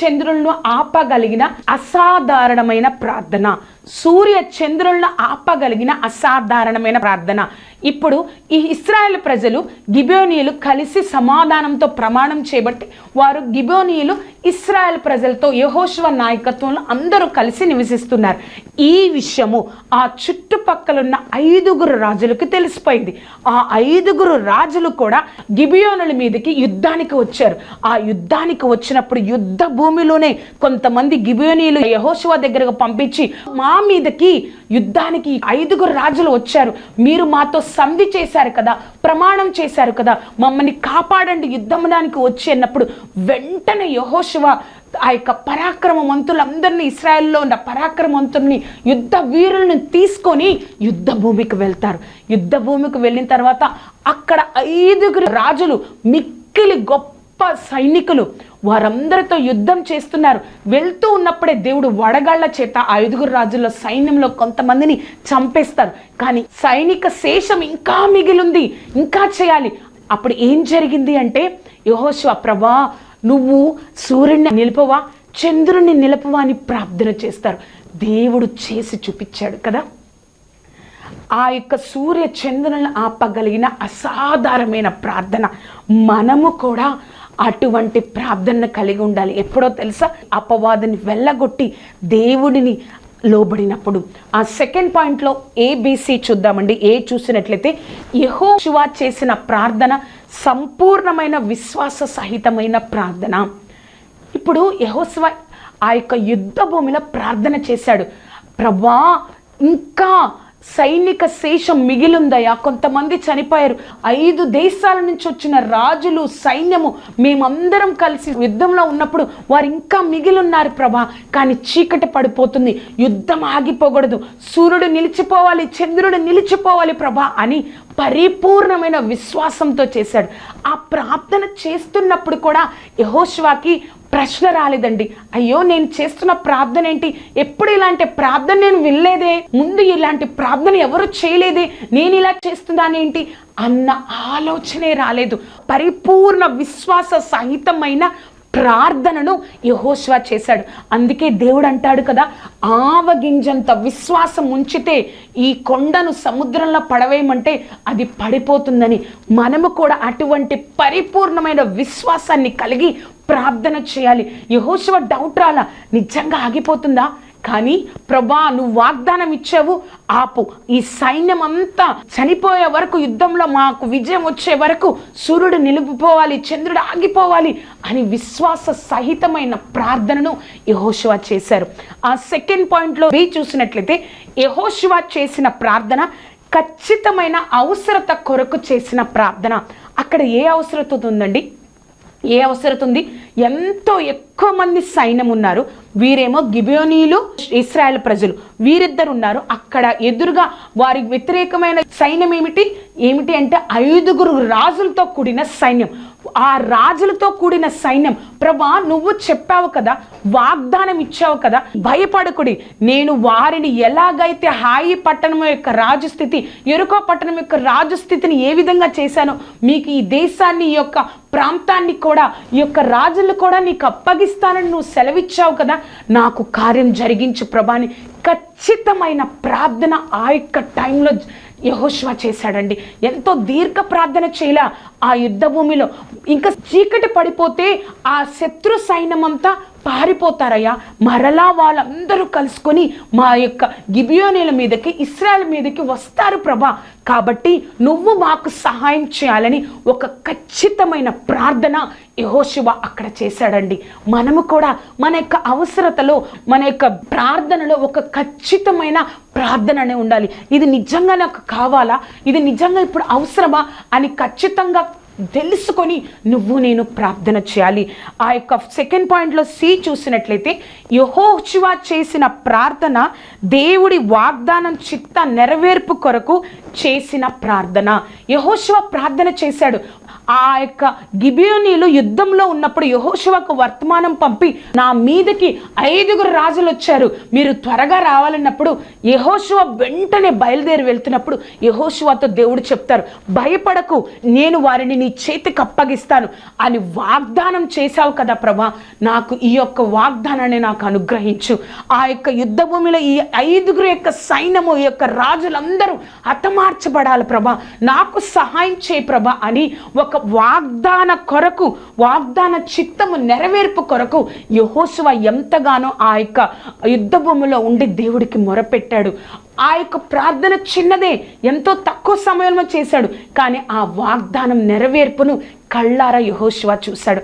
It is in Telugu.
చంద్రులను ఆపగలిగిన అసాధారణమైన ప్రార్థన. సూర్య చంద్రులను ఆపగలిగిన అసాధారణమైన ప్రార్థన. ఇప్పుడు ఈ ఇస్రాయేల్ ప్రజలు గిబోనీయులు కలిసి సమాధానంతో ప్రమాణం చేయబట్టి వారు గిబోనీయులు ఇస్రాయేల్ ప్రజలతో యహోశివ నాయకత్వంలో అందరూ కలిసి నివసిస్తున్నారు. ఈ విషయము ఆ చుట్టుపక్కలున్న ఐదుగురు రాజులకు తెలిసిపోయింది. ఆ ఐదుగురు రాజులు కూడా గిబియోనుల మీదకి యుద్ధానికి వచ్చారు. ఆ యుద్ధానికి వచ్చినప్పుడు యుద్ధ భూమిలోనే కొంతమంది గిబియోనీలు యహోశివ దగ్గరకు పంపించి మా మీదకి యుద్ధానికి ఐదుగురు రాజులు వచ్చారు. మీరు మాతో సంధి చేశారు కదా ప్రమాణం చేశారు కదా మమ్మల్ని కాపాడండి యుద్ధమునానికి వచ్చి అన్నప్పుడు వెంటనే యహోశివ ఆ యొక్క పరాక్రమవంతులందరినీ ఇస్రాయల్లో ఉన్న పరాక్రమవంతుల్ని యుద్ధ వీరులను తీసుకొని యుద్ధ భూమికి వెళ్తారు. యుద్ధ భూమికి వెళ్ళిన తర్వాత అక్కడ ఐదుగురు రాజులు మిక్కిలి గొప్ప సైనికులు వారందరితో యుద్ధం చేస్తున్నారు. వెళ్తూ ఉన్నప్పుడే దేవుడు వడగాళ్ళ చేత ఐదుగురు రాజుల సైన్యంలో కొంతమందిని చంపేస్తారు. కానీ సైనిక శేషం ఇంకా మిగిలింది. ఇంకా చేయాలి. అప్పుడు ఏం జరిగింది అంటే యహోశివ ప్రభా నువ్వు సూర్యుడిని నిలుపవా? చంద్రుని నిలపవా అని ప్రార్థన చేస్తారు. దేవుడు చేసి చూపించాడు కదా. ఆ యొక్క సూర్య చంద్రులను ఆపగలిగిన అసాధారణమైన ప్రార్థన. మనము కూడా అటువంటి ప్రార్థన కలిగి ఉండాలి. ఎప్పుడో తెలుసా? అపవాదిని వెళ్ళగొట్టి దేవుడిని లోబడినప్పుడు. ఆ సెకండ్ పాయింట్లో ఏబిసి చూద్దామండి. ఏ చూసినట్లయితే యహోశివా చేసిన ప్రార్థన సంపూర్ణమైన విశ్వాస సహితమైన ప్రార్థన. ఇప్పుడు యహోశివ ఆ యొక్క యుద్ధ భూమిలో ప్రార్థన చేశాడు. ప్రభా ఇంకా సైనిక శేషం మిగిలిందయ్యా. కొంతమంది చనిపోయారు. ఐదు దేశాల నుంచి వచ్చిన రాజులు సైన్యము మేమందరం కలిసి యుద్ధంలో ఉన్నప్పుడు వారు ఇంకా మిగిలిన్నారు ప్రభా. కానీ చీకటి పడిపోతుంది. యుద్ధం ఆగిపోకూడదు. సూర్యుడు నిలిచిపోవాలి చంద్రుడు నిలిచిపోవాలి ప్రభా అని పరిపూర్ణమైన విశ్వాసంతో చేశాడు. ఆ ప్రార్థన చేస్తున్నప్పుడు కూడా యహోష్వాకి ప్రశ్న రాలేదండి. అయ్యో నేను చేస్తున్న ప్రార్థన ఏంటి? ఎప్పుడు ఇలాంటి ప్రార్థన నేను వినలేదే? ముందు ఇలాంటి ప్రార్థన ఎవరు చేయలేదే? నేను ఇలా చేస్తున్నానేంటి అన్న ఆలోచనే రాలేదు. పరిపూర్ణ విశ్వాస సహితమైన ప్రార్థనను యహోష్వా చేశాడు. అందుకే దేవుడు అంటాడు కదా ఆవగింజంత విశ్వాసం ఉంచితే ఈ కొండను సముద్రంలో పడవేయమంటే అది పడిపోతుందని. మనము కూడా అటువంటి పరిపూర్ణమైన విశ్వాసాన్ని కలిగి ప్రార్థన చేయాలి. యహోశివ డౌట్ రాలా. నిజంగా ఆగిపోతుందా? కానీ ప్రభా నువ్వు వాగ్దానం ఇచ్చావు. ఆపు. ఈ సైన్యం అంతా చనిపోయే వరకు యుద్ధంలో మాకు విజయం వచ్చే వరకు సూర్యుడు నిలిపిపోవాలి చంద్రుడు ఆగిపోవాలి అని విశ్వాస సహితమైన ప్రార్థనను యహోశివ చేశారు. ఆ సెకండ్ పాయింట్లో బి చూసినట్లయితే యహోశివ చేసిన ప్రార్థన ఖచ్చితమైన అవసరత కొరకు చేసిన ప్రార్థన. అక్కడ ఏ అవసరత ఉందండి? ఏ అవసరత ఉంది? ఎంతో ఎక్కువ మంది సైన్యం ఉన్నారు. వీరేమో గిబియోనీలు ఇస్రాయల్ ప్రజలు. వీరిద్దరు ఉన్నారు అక్కడ ఎదురుగా వారికి వ్యతిరేకమైన సైన్యం ఏమిటి? ఏమిటి అంటే ఐదుగురు రాజులతో కూడిన సైన్యం. ఆ రాజులతో కూడిన సైన్యం. ప్రభా నువ్వు చెప్పావు కదా వాగ్దానం ఇచ్చావు కదా భయపడకుడి. నేను వారిని ఎలాగైతే హాయి పట్టణం యొక్క రాజు స్థితి ఎరుకో పట్టణం యొక్క రాజు స్థితిని ఏ విధంగా చేశానో మీకు ఈ దేశాన్ని ఈ యొక్క ప్రాంతాన్ని కూడా ఈ యొక్క రాజులు కూడా నీకు అప్పగిస్తానని నువ్వు సెలవిచ్చావు కదా నాకు కార్యం జరిగించు ప్రభాని. ఖచ్చితమైన ప్రార్థన ఆ యొక్క టైంలో యహోష్వా చేశాడండి. ఎంతో దీర్ఘ ప్రార్థన చేయలా ఆ యుద్ధ భూమిలో. ఇంకా చీకటి పడిపోతే ఆ శత్రు సైన్యమంతా పారిపోతారయ్యా. మరలా వాళ్ళందరూ కలుసుకొని మా యొక్క గిబియోనీల మీదకి ఇస్రాయల్ మీదకి వస్తారు ప్రభా. కాబట్టి నువ్వు మాకు సహాయం చేయాలని ఒక ఖచ్చితమైన ప్రార్థన యహోశివ అక్కడ చేశాడండి. మనము కూడా మన యొక్క అవసరతలో మన యొక్క ప్రార్థనలో ఒక ఖచ్చితమైన ప్రార్థన అనే ఉండాలి. ఇది నిజంగా నాకు కావాలా? ఇది నిజంగా ఇప్పుడు అవసరమా? అని ఖచ్చితంగా తెలుసుకొని నువ్వు నేను ప్రార్థన చేయాలి. ఆ యొక్క సెకండ్ పాయింట్లో సి చూసినట్లయితే యహోచువా చేసిన ప్రార్థన దేవుడి వాగ్దానం చిత్త నెరవేర్పు కొరకు చేసిన ప్రార్థన. యహోశివ ప్రార్థన చేశాడు. ఆ యొక్క గిబియోనీలు యుద్ధంలో ఉన్నప్పుడు యహోశివకు వర్తమానం పంపి నా మీదకి ఐదుగురు రాజులు వచ్చారు. మీరు త్వరగా రావాలన్నప్పుడు యహోశివ వెంటనే బయలుదేరి వెళ్తున్నప్పుడు యహోశివతో దేవుడు చెప్తారు భయపడకు నేను వారిని నీ చేతికి అప్పగిస్తాను. అని వాగ్దానం చేశావు కదా ప్రభా. నాకు ఈ యొక్క వాగ్దానాన్ని నాకు అనుగ్రహించు. ఆ యొక్క యుద్ధ భూమిలో ఈ ఐదుగురు యొక్క సైన్యము ఈ యొక్క రాజులందరూ మార్చబడాలి ప్రభా. నాకు సహాయం చేయి ప్రభా అని ఒక వాగ్దాన కొరకు వాగ్దాన చిత్తము నెరవేర్పు కొరకు యహోశివ ఎంతగానో ఆ యొక్క యుద్ధ భూమిలో ఉండి దేవుడికి మొరపెట్టాడు. ఆ యొక్క ప్రార్థన చిన్నదే ఎంతో తక్కువ సమయంలో చేశాడు. కానీ ఆ వాగ్దానం నెరవేర్పును కళ్ళారా యహోశివ చూశాడు.